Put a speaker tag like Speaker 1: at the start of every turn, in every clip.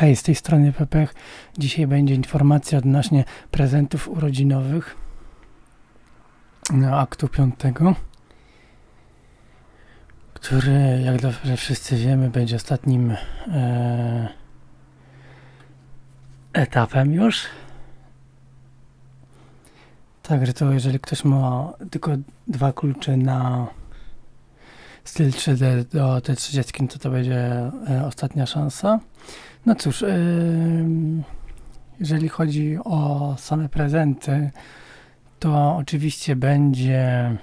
Speaker 1: Hej, z tej strony Pepech. Dzisiaj będzie informacja odnośnie prezentów urodzinowych na aktu 5, który, jak dobrze wszyscy wiemy, będzie ostatnim e, etapem już. Także to jeżeli ktoś ma tylko dwa klucze na styl 3D do T30, to to będzie e, ostatnia szansa. No cóż, ym, jeżeli chodzi o same prezenty, to oczywiście będzie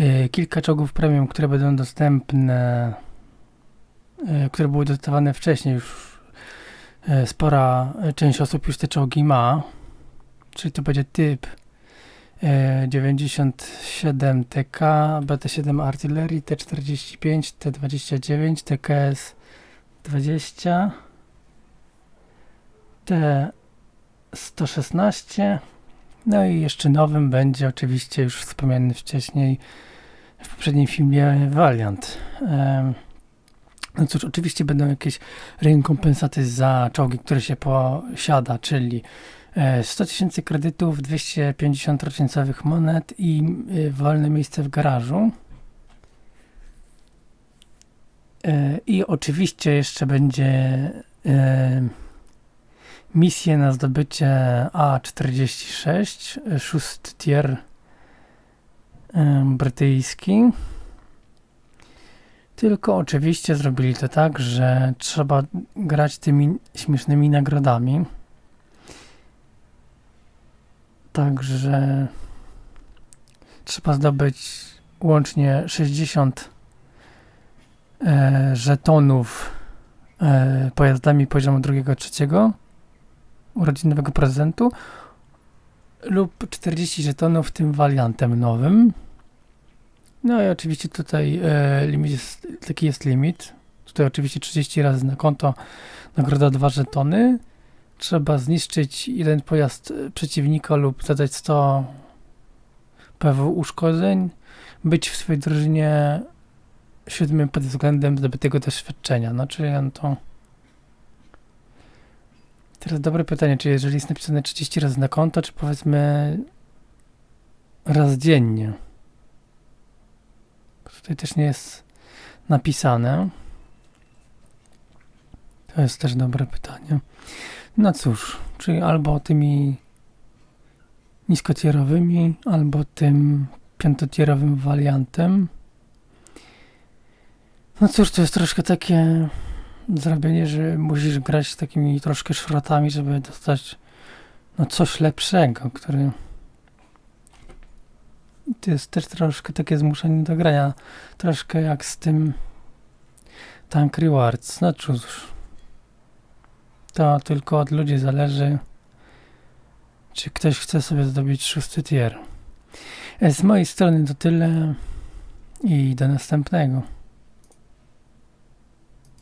Speaker 1: y, kilka czołgów premium, które będą dostępne, które były dostawane wcześniej. Już spora część osób już te czołgi ma, czyli to będzie typ 97 TK, BT7 Artillery, T45, T29, TKS 20 T 116 no i jeszcze nowym będzie oczywiście już wspomniany wcześniej w poprzednim filmie Valiant. No cóż, oczywiście będą jakieś rekompensaty za czołgi, które się posiada, czyli 100 tysięcy kredytów, 250 rocznicowych monet i e, wolne miejsce w garażu. E, I oczywiście jeszcze będzie e, misja na zdobycie A46, e, szósty tier e, brytyjski. Tylko oczywiście zrobili to tak, że trzeba grać tymi śmiesznymi nagrodami. Także trzeba zdobyć łącznie 60 e, żetonów e, pojazdami poziomu drugiego, trzeciego urodzinowego prezentu lub 40 żetonów tym wariantem nowym. No i oczywiście tutaj e, limit jest, taki jest limit. Tutaj oczywiście 30 razy na konto nagroda 2 żetony. Trzeba zniszczyć jeden pojazd e, przeciwnika lub zadać 100 PW uszkodzeń. Być w swojej drużynie siódmym pod względem zdobytego doświadczenia. No, czyli on to. Teraz dobre pytanie, czy jeżeli jest napisane 30 razy na konto, czy powiedzmy raz dziennie? Tutaj też nie jest napisane. To jest też dobre pytanie. No cóż, czyli albo tymi niskotierowymi, albo tym piątotierowym wariantem. No cóż, to jest troszkę takie zrobienie, że musisz grać z takimi troszkę szrotami, żeby dostać no coś lepszego, który to jest też troszkę takie zmuszenie do grania. Troszkę jak z tym Tank Rewards. No cóż, to tylko od ludzi zależy, czy ktoś chce sobie zdobyć szósty tier. Z mojej strony to tyle i do następnego.